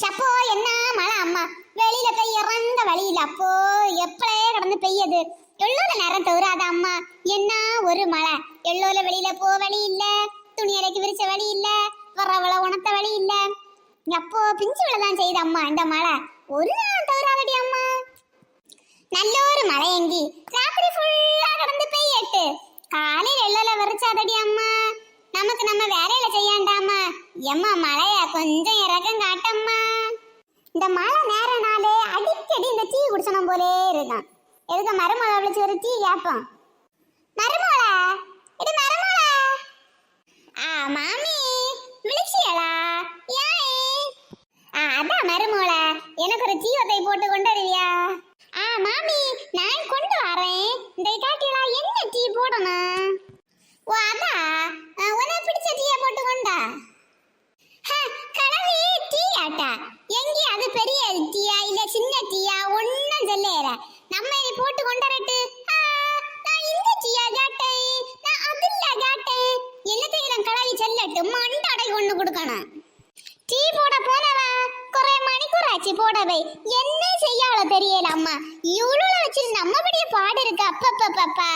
சப்போ என்ன மழை அம்மா? வெளியில போய் இறந்த வழி அப்போ எப்பளே கடந்து பெய்யது. எள்ளோல நேரம் தவறாத அம்மா. என்ன ஒரு மழை? எள்ளோல வெளியில போ வழி இல்ல. துணி அரைக்கு விரிச்ச வழி இல்ல. வரவள உணத்த வழி இல்ல. அப்போ பிஞ்சு விழதான் செய்த அம்மா இந்த மழை. ஒரு நாள் தவறாதடி அம்மா. நல்ல ஒரு மழை எங்கி. ராத்திரி ஃபுல்லா கடந்து பெய்யட்டு. காலையில் எள்ளல விரிச்சாதடி அம்மா. நமக்கு நம்ம வேலையில செய்யாண்டாமா? எம்மா மழைய கொஞ்சம் இறக்கம் காட்டம்மா. இந்த மழை நேர நாளே அடிக்கடி இந்த டீ குடிச்சனும் போலே இருக்கான் எதுக்கு மருமலை விழிச்சு ஒரு டீ கேட்போம் மருமலை இது மருமலை ஆ மாமி விழிச்சியலா? ஏன் ஆ அதான் மருமலை எனக்கு ஒரு டீ ஒத்தை போட்டு கொண்டு வருவியா? ஆ மாமி நான் கொண்டு வரேன். இந்த காட்டிலா என்ன டீ போடணும்? ஓ அதான் ஆ, உனக்கு பிடிச்ச டீயை போட்டு கொண்டா ஹ, கலவி டீ ஆட்டா எங்க அது பெரிய டீயா இல்ல சின்ன டீயா? ஒன்னும் சொல்லேற நம்ம இனி போட்டு கொண்டரட்டு நான் இந்த டீயா கேட்டேன். நான் அதில்ல கேட்டேன். என்னத்தையும் கலாவி செல்லட்டு. மண்டாடை ஒண்ணு கொடுக்கணும். டீ போட போனவா குறை மணிக்கூறாச்சு போடவை. என்ன செய்யாளோ தெரியல அம்மா? இவ்வளவு வச்சு நம்ம பெரிய பாடு இருக்கு. அப்பப்பப்பப்பா.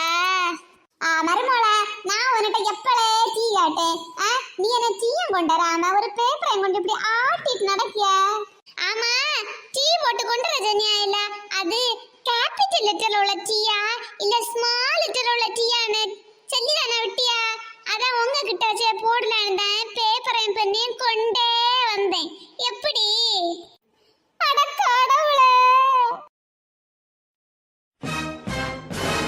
ஆ மருமோள நான் உன்கிட்ட எப்பளே டீ கேட்டேன். நீ என்ன டீயும் கொண்டாராம? ஒரு பேப்பரையும் கொண்டு இப்படி ஆட்டிட்டு நடக்கிய? ஆமா டீ போட்டு கொண்டு ரஜனியா இல்ல? அது கேபிட்டல் லெட்டர்ல உள்ள டீயா? இல்ல ஸ்மால்